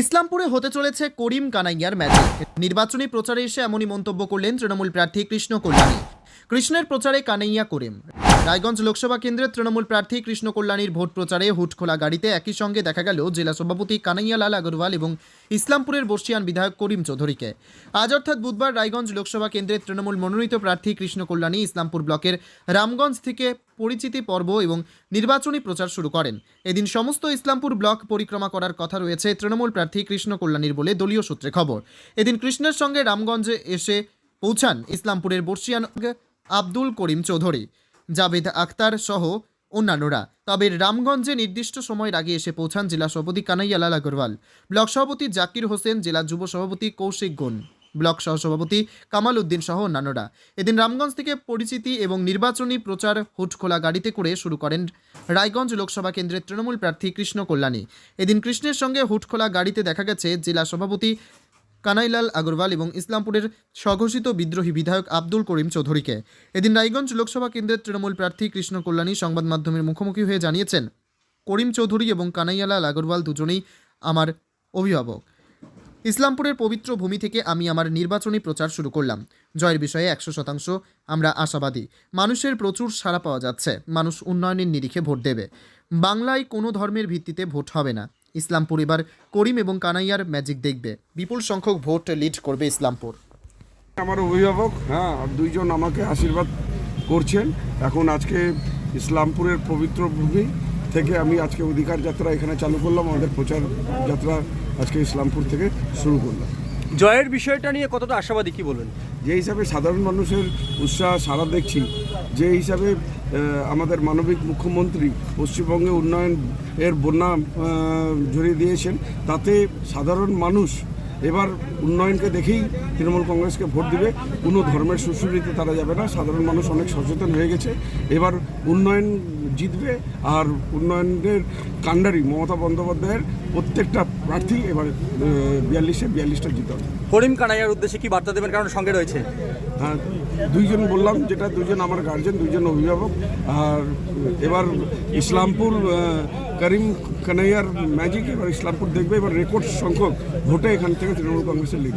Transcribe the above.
ইসলামপুরে হতে চলেছে করিম কানাইয়ার ম্যাজিক। নির্বাচনী প্রচারে এসে এমনই মন্তব্য করলেন তৃণমূল প্রার্থী কৃষ্ণ কল্যাণী। কৃষ্ণের প্রচারে কানাইয়া করিম। রায়গঞ্জ লোকসভা কেন্দ্রের তৃণমূল প্রার্থী কৃষ্ণ কল্যাণীর ভোট প্রচারে হুটখোলা গাড়িতে একই সঙ্গে দেখা গেল জেলা সভাপতি কানাইয়া লাল আগরওয়াল এবং ইসলামপুরের বর্ষিয়ান বিধায়ক করিম চৌধুরীকে। আজ অর্থাৎ বুধবার রায়গঞ্জ লোকসভা কেন্দ্রের তৃণমূল মনোনীত প্রার্থী কৃষ্ণ কল্যাণী ইসলামপুর ব্লকের রামগঞ্জ থেকে পরিচিতি পর্ব এবং নির্বাচনী প্রচার শুরু করেন। এদিন সমস্ত ইসলামপুর ব্লক পরিক্রমা করার কথা রয়েছে তৃণমূল প্রার্থী কৃষ্ণ কল্যাণীর বলে দলীয় সূত্রে খবর। এদিন কৃষ্ণের সঙ্গে রামগঞ্জে এসে পৌঁছান ইসলামপুরের বর্ষিয়ান আব্দুল করিম চৌধুরী। জাভেদ আক্তার সহ অন্যান্যরা। তবে রামগঞ্জে নির্দিষ্ট সময়ের আগে এসে পৌঁছান জেলা সভাপতি কানাইয়ালাল আগরওয়াল। ব্লক সভাপতি জাকির হোসেন, জেলা যুব সভাপতি কৌশিক গুণ। ব্লক সহসভাপতি কামাল উদ্দিন সহ অন্যান্যরা। এদিন রামগঞ্জ থেকে পরিচিতি এবং নির্বাচনী প্রচার হুটখোলা গাড়িতে করে শুরু করেন রায়গঞ্জ লোকসভা কেন্দ্রের তৃণমূল প্রার্থী কৃষ্ণ কল্যাণী। এদিন কৃষ্ণের সঙ্গে হুটখোলা গাড়িতে দেখা গেছে জেলা সভাপতি কানাইলাল আগরওয়াল এবং ইসলামপুরের স্বঘোষিত বিদ্রোহী বিধায়ক আব্দুল করিম চৌধুরীকে। এদিন রায়গঞ্জ লোকসভা কেন্দ্রের তৃণমূল প্রার্থী কৃষ্ণ কল্যাণী সংবাদ মাধ্যমের মুখোমুখি হয়ে জানিয়েছেন, করিম চৌধুরী এবং কানাইয়ালাল আগরওয়াল দুজনেই আমার অভিভাবক। ইসলামপুরের পবিত্র ভূমি থেকে আমি আমার নির্বাচনী প্রচার শুরু করলাম। জয়ের বিষয়ে একশো শতাংশ আমরা আশাবাদী। মানুষের প্রচুর সাড়া পাওয়া যাচ্ছে। মানুষ উন্নয়নের নিরিখে ভোট দেবে। বাংলায় কোনো ধর্মের ভিত্তিতে ভোট হবে না। ইসলামপুর। এবার করিম এবং কানাইয়ার ম্যাজিক দেখবে। বিপুল সংখ্যক ভোট লিড করবে ইসলামপুর। আমার অভিভাবক হ্যাঁ দুইজন আমাকে আশীর্বাদ করছেন। এখন আজকে ইসলামপুরের পবিত্র ভূমি থেকে আমি আজকে অধিকার যাত্রা এখানে চালু করলাম। আমাদের প্রচার যাত্রা আজকে ইসলামপুর থেকে শুরু করলাম। জয়ের বিষয়টা নিয়ে কতটা আশাবাদী, কি বলবেন? যে হিসাবে সাধারণ মানুষের উৎসাহ সারা দেখছি, যে হিসাবে আমাদের মানবিক মুখ্যমন্ত্রী পশ্চিমবঙ্গে উন্নয়ন এর বন্যা জড়িয়ে দিয়েছেন, তাতে সাধারণ মানুষ এবার উন্নয়নকে দেখেই তৃণমূল কংগ্রেসকে ভোট দিবে। কোনো ধর্মের সুশ্রুতিতে তারা যাবে না। সাধারণ মানুষ অনেক সচেতন হয়ে গেছে। এবার উন্নয়ন জিতবে আর উন্নয়নের কাণ্ডারি মমতা বন্দ্যোপাধ্যায়ের প্রত্যেকটা প্রার্থী এবার বিয়াল্লিশে বিয়াল্লিশটা জিতাবে করিম কানাইয়ার উদ্দেশ্যে কি বার্তা দেবেন? কারণ সঙ্গে রয়েছে। হ্যাঁ দুইজন বললাম যেটা দুজন আমার গার্জেন দুইজন অভিভাবক। আর এবার ইসলামপুর করিম কানাইয়ার ম্যাজিক এবার ইসলামপুর দেখবে। এবার রেকর্ড সংখ্যক ভোটে এখান থেকে তৃণমূল কংগ্রেসের লিড